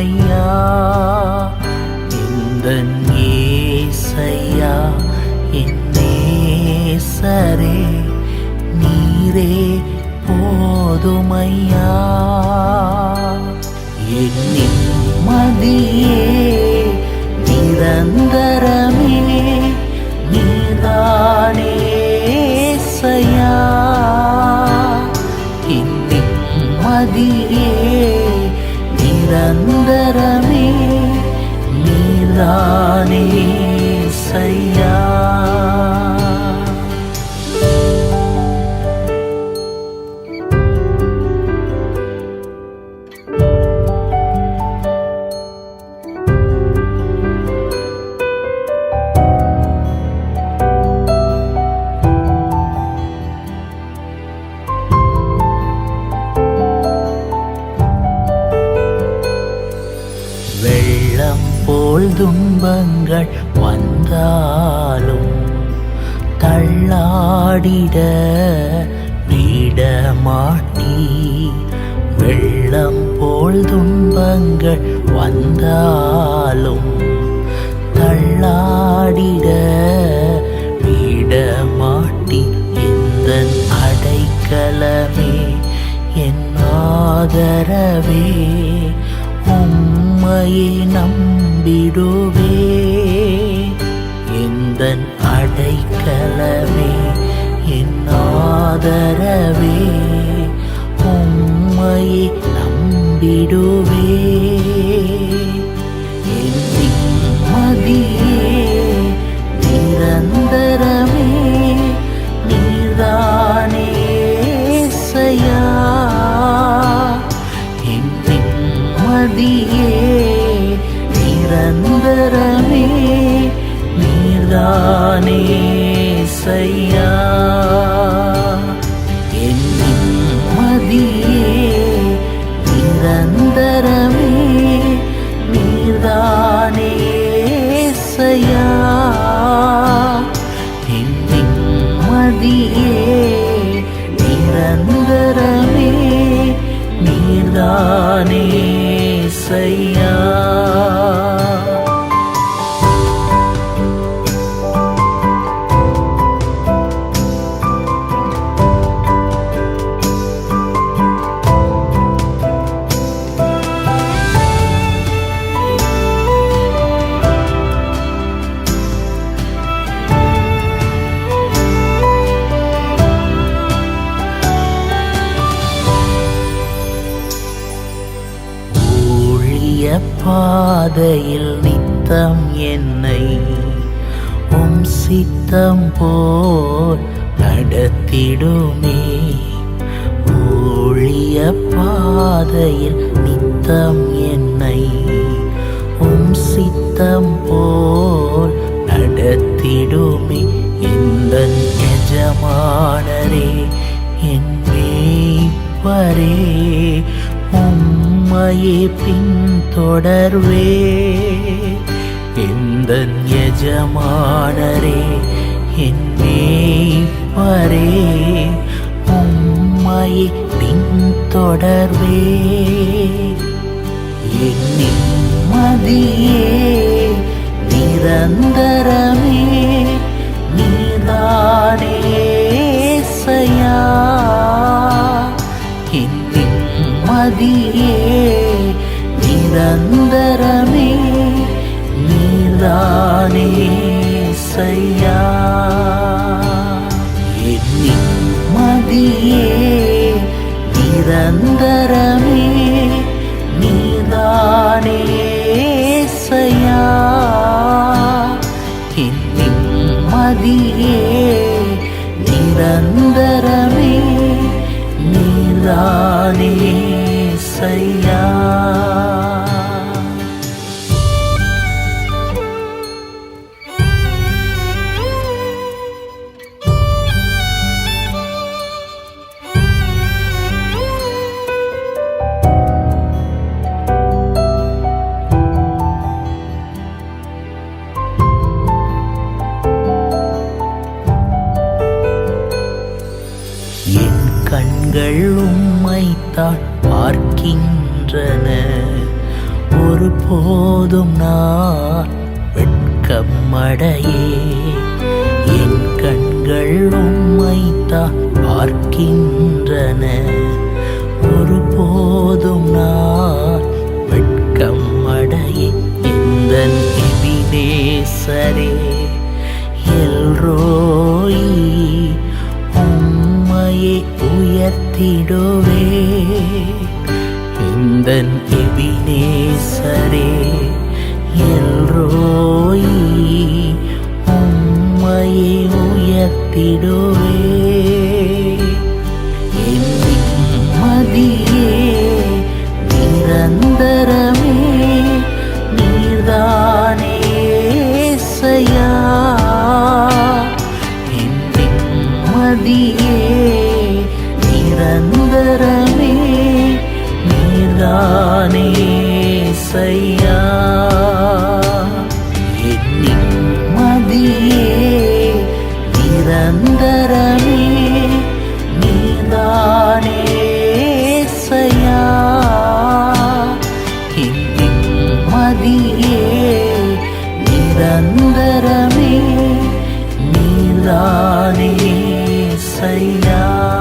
ஐயா இந்த ஏசையா என் நீரே போதுமையா. என் மதியே போல் துன்பங்கள் வந்தாலும் தள்ளாடிட விட மாட்டி வெள்ளம் போல் துன்பங்கள் வந்தாலும் தள்ளாடிட விட மாட்டி எந்த அடைக்கலமே என் ஆதரவே உம்மையே நம்பிடுவே. எந்த அடைக்கலமே என் ஆதரவே. உம்மையே நம்பிடுவே. பாதையில் நித்தம் என்னை உம் சித்தம் போல் நடத்திடுமே. ஊழிய பாதையில் நித்தம் என்னை உம் சித்தம் போல் நடத்திடுமே. இந்த எஜமானரே என் மேய்ப்பரே உம்மையே பின்தொடர்வே. இந்த எஜமானரே என் மேய்ப்பரே உம்மையே பின்தொடர்வே. என் நிம்மதியே நிரந்தரமே. நீதானே ஏசையா. என் நிம்மதியே நிரந்தரமே நீதானே ஏசையா என் நிம்மதியே நிரந்தரமே நீதானே ஏசையா என் நிம்மதியே நிரந்தரமே நீதானே ஏசையா கண்கள் உம்மைத்தான் பார்க்கின்றன. ஒரு போதும் நான் வெட்கமடையே என் கண்கள் உம்மைத்தான் பார்க்கின்றன. ஒரு போதும் நான் வெட்கமடையே இந்த எபினேசரே எல்ரோயி உம்மையே biết thì đổ về. Tình đơn ஏசையா என் நிரந்தரமே. நீதானே சையா என் நிம்மதியே நிரந்தரமே. நீதானே ஏசையா.